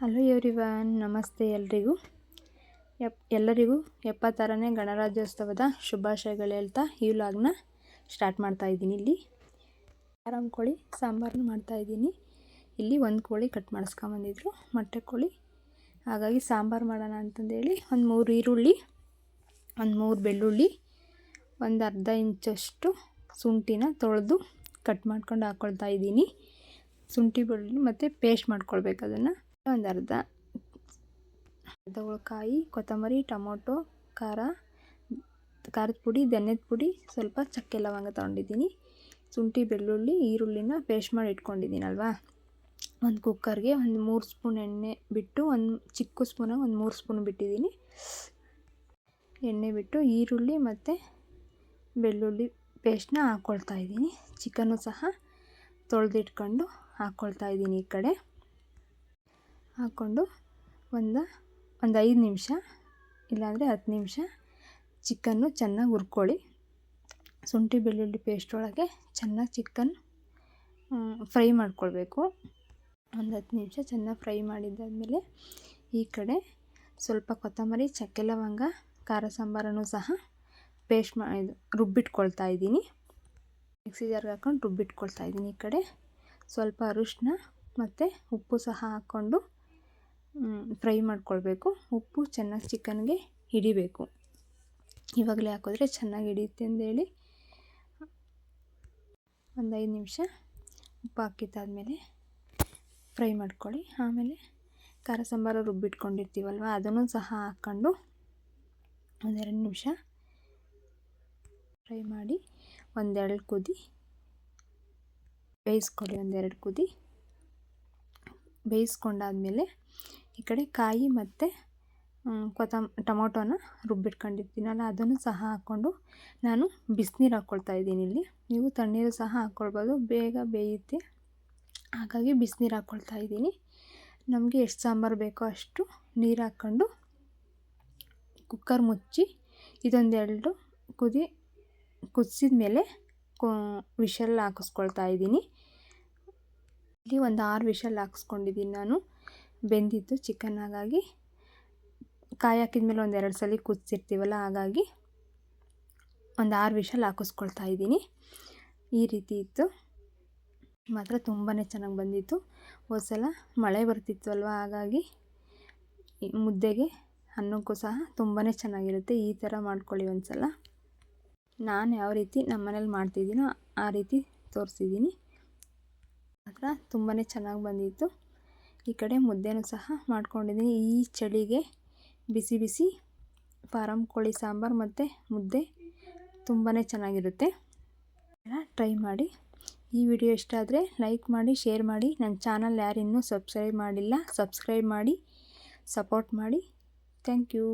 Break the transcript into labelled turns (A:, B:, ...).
A: Hello everyone, ನಮಸ್ತೆ ಎಲ್ರಿಗೂ. ಎಪ್, ಎಲ್ಲರಿಗೂ ಎಪ್ಪತ್ತಾರನೇ ಗಣರಾಜ್ಯೋತ್ಸವದ ಶುಭಾಶಯಗಳು ಹೇಳ್ತಾ ಈ ವ್ಲಾಗ್ನ ಸ್ಟಾರ್ಟ್ ಮಾಡ್ತಾ ಇದ್ದೀನಿ ಇಲ್ಲಿ. ಆರಾಮ್ ಕೋಳಿ ಸಾಂಬಾರನ್ನ ಮಾಡ್ತಾಯಿದ್ದೀನಿ ಇಲ್ಲಿ ಒಂದು ಕೋಳಿ ಕಟ್ ಮಾಡಿಸ್ಕೊಂಬಂದಿದ್ರು ಮೊಟ್ಟೆ ಕೋಳಿ. ಹಾಗಾಗಿ ಸಾಂಬಾರು ಮಾಡೋಣ ಅಂತಂದೇಳಿ ಒಂದು ಮೂರು ಈರುಳ್ಳಿ, ಒಂದು ಮೂರು ಬೆಳ್ಳುಳ್ಳಿ, ಒಂದು ಅರ್ಧ ಇಂಚಷ್ಟು ಶುಂಠಿನ ತೊಳೆದು ಕಟ್ ಮಾಡ್ಕೊಂಡು ಹಾಕ್ಕೊಳ್ತಾ ಇದ್ದೀನಿ. ಶುಂಠಿ ಬೆಳ್ಳುಳ್ಳಿ ಮತ್ತು ಪೇಸ್ಟ್ ಮಾಡ್ಕೊಳ್ಬೇಕು ಅದನ್ನು. ಒಂದು ಅರ್ಧ ಅರ್ಧ ಹುಳಕಾಯಿ ಕೊತ್ತಂಬರಿ, ಟೊಮೊಟೊ, ಖಾರ, ಖಾರದ ಪುಡಿ, ಧನ್ಯದ ಪುಡಿ, ಸ್ವಲ್ಪ ಚಕ್ಕೆ ಲವಂಗ ತೊಗೊಂಡಿದ್ದೀನಿ. ಶುಂಠಿ, ಬೆಳ್ಳುಳ್ಳಿ, ಈರುಳ್ಳಿನ ಪೇಸ್ಟ್ ಮಾಡಿ ಇಟ್ಕೊಂಡಿದ್ದೀನಲ್ವಾ? ಒಂದು ಕುಕ್ಕರ್ಗೆ ಒಂದು ಮೂರು ಸ್ಪೂನ್ ಎಣ್ಣೆ ಬಿಟ್ಟು ಒಂದು ಚಿಕ್ಕ ಸ್ಪೂನಾಗ ಒಂದು ಮೂರು ಸ್ಪೂನ್ ಬಿಟ್ಟಿದ್ದೀನಿ. ಎಣ್ಣೆ ಬಿಟ್ಟು ಈರುಳ್ಳಿ ಮತ್ತು ಬೆಳ್ಳುಳ್ಳಿ ಪೇಸ್ಟ್ನ ಹಾಕ್ಕೊಳ್ತಾ ಇದ್ದೀನಿ. ಚಿಕನ್ನು ಸಹ ತೊಳೆದಿಟ್ಕೊಂಡು ಹಾಕ್ಕೊಳ್ತಾ ಇದ್ದೀನಿ ಈ ಕಡೆ. ಹಾಕ್ಕೊಂಡು ಒಂದು ಒಂದು ಐದು ನಿಮಿಷ, ಇಲ್ಲಾಂದರೆ ಹತ್ತು ನಿಮಿಷ ಚಿಕನ್ನು ಚೆನ್ನಾಗಿ ಹುರ್ಕೊಳ್ಳಿ. ಶುಂಠಿ ಬೆಳ್ಳುಳ್ಳಿ ಪೇಸ್ಟ್ ಒಳಗೆ ಚೆನ್ನಾಗಿ ಚಿಕನ್ ಫ್ರೈ ಮಾಡ್ಕೊಳ್ಬೇಕು. ಒಂದು ಹತ್ತು ನಿಮಿಷ ಚೆನ್ನಾಗಿ ಫ್ರೈ ಮಾಡಿದ್ದಾದಮೇಲೆ ಈ ಕಡೆ ಸ್ವಲ್ಪ ಕೊತ್ತಂಬರಿ, ಚಕ್ಕೆ ಲವಂಗ, ಖಾರ ಸಾಂಬಾರನ್ನು ಸಹ ಪೇಸ್ಟ್ ಮಾಡಿ ರುಬ್ಬಿಟ್ಕೊಳ್ತಾ ಇದ್ದೀನಿ. ಮಿಕ್ಸಿ ಜಾರ್ಗೆ ಹಾಕ್ಕೊಂಡು ರುಬ್ಬಿಟ್ಕೊಳ್ತಾ ಇದ್ದೀನಿ ಈ ಕಡೆ. ಸ್ವಲ್ಪ ಅರಿಶಿನ ಮತ್ತು ಉಪ್ಪು ಸಹ ಹಾಕ್ಕೊಂಡು ಫ್ರೈ ಮಾಡ್ಕೊಳ್ಬೇಕು. ಉಪ್ಪು ಚೆನ್ನಾಗಿ ಚಿಕನ್ಗೆ ಹಿಡಿಬೇಕು. ಇವಾಗಲೇ ಹಾಕಿದ್ರೆ ಚೆನ್ನಾಗಿ ಹಿಡಿಯುತ್ತೆ ಅಂದೇಳಿ. ಒಂದು ಐದು ನಿಮಿಷ ಉಪ್ಪು ಹಾಕಿದ್ದಾದಮೇಲೆ ಫ್ರೈ ಮಾಡ್ಕೊಳ್ಳಿ. ಆಮೇಲೆ ಖಾರ ಸಾಂಬಾರು ರುಬ್ಬಿಟ್ಕೊಂಡಿರ್ತೀವಲ್ವ, ಅದನ್ನು ಸಹ ಹಾಕ್ಕೊಂಡು ಒಂದೆರಡು ನಿಮಿಷ ಫ್ರೈ ಮಾಡಿ ಒಂದೆರಡು ಕುದಿ ಬೇಯಿಸ್ಕೊಳ್ಳಿ, ಒಂದೆರಡು ಕುದಿ ಬೇಯಿಸ್ಕೊಂಡಾದಮೇಲೆ ಈ ಕಡೆ ಕಾಯಿ ಮತ್ತು ಕೊತ್ತಂಬ ಟೊಮೊಟೊನ ರುಬ್ಬಿಟ್ಕೊಂಡಿರ್ತೀನಲ್ಲ, ಅದನ್ನು ಸಹ ಹಾಕ್ಕೊಂಡು ನಾನು ಬಿಸಿನೀರು ಹಾಕ್ಕೊಳ್ತಾ ಇದ್ದೀನಿ ಇಲ್ಲಿ. ನೀವು ತಣ್ಣೀರು ಸಹ ಹಾಕ್ಕೊಳ್ಬೋದು ಬೇಗ ಬೇಯುತ್ತೆ. ಹಾಗಾಗಿ ಬಿಸಿನೀರು ಹಾಕ್ಕೊಳ್ತಾ ಇದ್ದೀನಿ. ನಮಗೆ ಎಷ್ಟು ಸಾಂಬಾರು ಬೇಕೋ ಅಷ್ಟು ನೀರು ಹಾಕ್ಕೊಂಡು ಕುಕ್ಕರ್ ಮುಚ್ಚಿ ಇದೊಂದೆರಡು ಕುದಿ ಕುದಿಸಿದ ಮೇಲೆ ವಿಷಲ್ ಹಾಕಿಸ್ಕೊಳ್ತಾ ಇದ್ದೀನಿ. ಇಲ್ಲಿ ಒಂದು ಆರು ವಿಷಲ್ ಹಾಕಿಸ್ಕೊಂಡಿದ್ದೀನಿ ನಾನು. ಬೆಂದಿತ್ತು ಚಿಕನ್ ಹಾಗಾಗಿ. ಕಾಯಿ ಹಾಕಿದ್ಮೇಲೆ ಒಂದು ಎರಡು ಸಲ ಕುದಿಸಿರ್ತೀವಲ್ಲ ಹಾಗಾಗಿ ಒಂದು ಆರು ವಿಷಲ್ ಹಾಕಿಸ್ಕೊಳ್ತಾ ಇದ್ದೀನಿ. ಈ ರೀತಿ ಇತ್ತು. ಮಾತ್ರ ತುಂಬಾ ಚೆನ್ನಾಗಿ ಬಂದಿತ್ತು. ಹೋದ ಸಲ ಮಳೆ ಬರ್ತಿತ್ತು ಅಲ್ವ ಹಾಗಾಗಿ ಮುದ್ದೆಗೆ ಅನ್ನಕ್ಕೂ ಸಹ ತುಂಬಾ ಚೆನ್ನಾಗಿರುತ್ತೆ. ಈ ಥರ ಮಾಡ್ಕೊಳ್ಳಿ ಒಂದು ಸಲ ನಾನು ಯಾವ ರೀತಿ ನಮ್ಮ ಮನೇಲಿ ಮಾಡ್ತಿದ್ದೀನೋ ಆ ರೀತಿ ತೋರಿಸಿದ್ದೀನಿ. ಮಾತ್ರ ತುಂಬಾ ಚೆನ್ನಾಗಿ ಬಂದಿತ್ತು. ಈ ಕಡೆ ಮುದ್ದೆನೂ ಸಹ ಮಾಡ್ಕೊಂಡಿದ್ದೀನಿ. ಈ ಚಳಿಗೆ ಬಿಸಿ ಬಿಸಿ ಫಾರಮ್ ಕೋಳಿ ಸಾಂಬಾರು ಮತ್ತು ಮುದ್ದೆ ತುಂಬಾ ಚೆನ್ನಾಗಿರುತ್ತೆ. ಟ್ರೈ ಮಾಡಿ. ಈ ವಿಡಿಯೋ ಇಷ್ಟ ಆದರೆ ಲೈಕ್ ಮಾಡಿ, ಶೇರ್ ಮಾಡಿ. ನನ್ನ ಚಾನಲ್ ಯಾರಿನ್ನೂ ಸಬ್ಸ್ಕ್ರೈಬ್ ಮಾಡಿಲ್ಲ, ಸಬ್ಸ್ಕ್ರೈಬ್ ಮಾಡಿ, ಸಪೋರ್ಟ್ ಮಾಡಿ. Thank you.